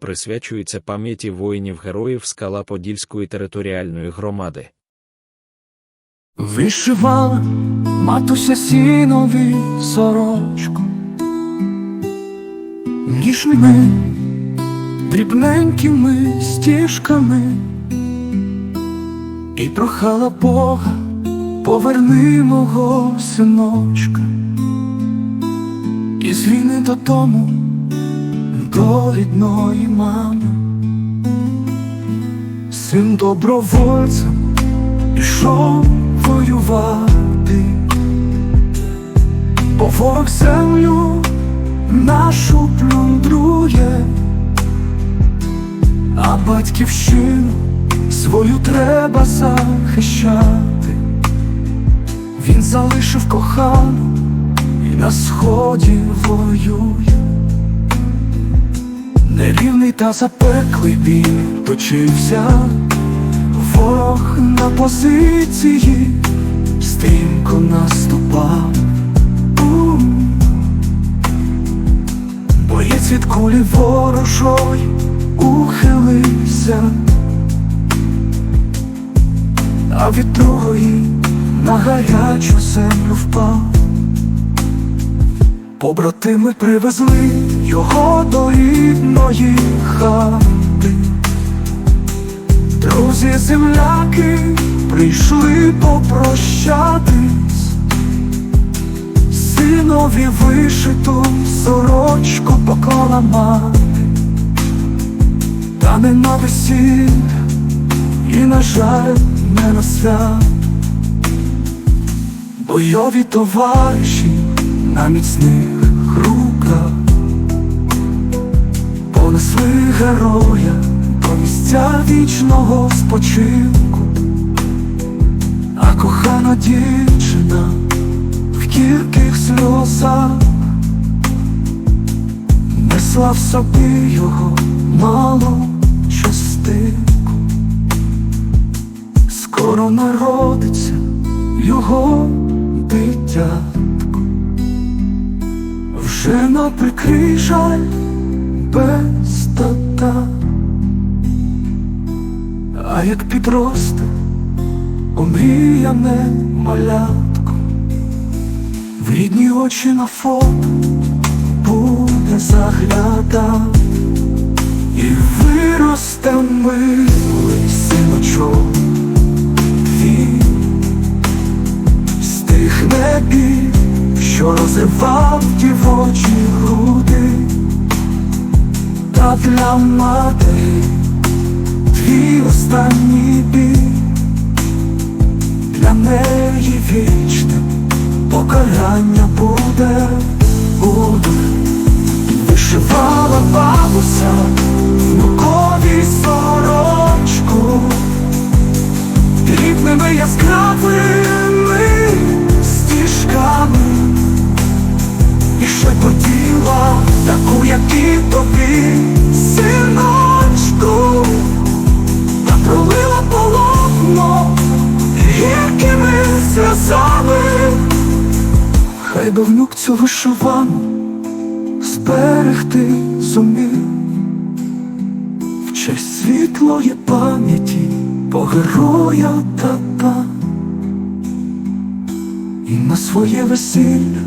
присвячується пам'яті воїнів-героїв скала Подільської територіальної громади. Вишивала матуся сінові сорочку. Ніжними, дрібненькими стіжками. І прохала Бога, поверни мого синочка із війни додому до рідної мами. Син добровольцем пішов воювати, бо ворог землю нашу плюндрує, а батьківщину свою треба захищати. Він залишив кохану і на сході воює. Та запеклий бій точився. Ворог на позиції стрімко наступав. Боєць від кулі ворожої ухилився, а від другої на гарячу землю впав. Побратими привезли його до рідної хати. Друзі земляки прийшли попрощатись, синові вишиту сорочку поклала мати, та не на весілля і, на жаль, не на свят. Бойові товариші на міцних руках понесли героя до місця вічного спочинку, а кохана дівчина в гірких сльозах несла в собі його малу частинку. Скоро народиться його вже на прикрий жаль без тата. А як підросте, омріяне малятко, в рідні очі на фото буде загляда, і виросте милий синочок твій, стихне біль, що розривав дівочі груди, та для матері твій останній біль. Для неї вічним покарання буде, буде. Вишивала бабуся внукові сорочку, дрібними яскравими шепотіла таку, як і тобі, синочку та пролила полотно гіркими сльозами. Хай би внук цю вишивану зберегти зумів. В честь світлої пам'яті по героя тата. І на своє весілля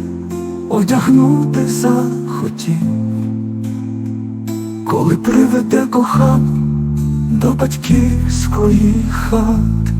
одягнути захотів, коли приведе кохан до батьківської хати.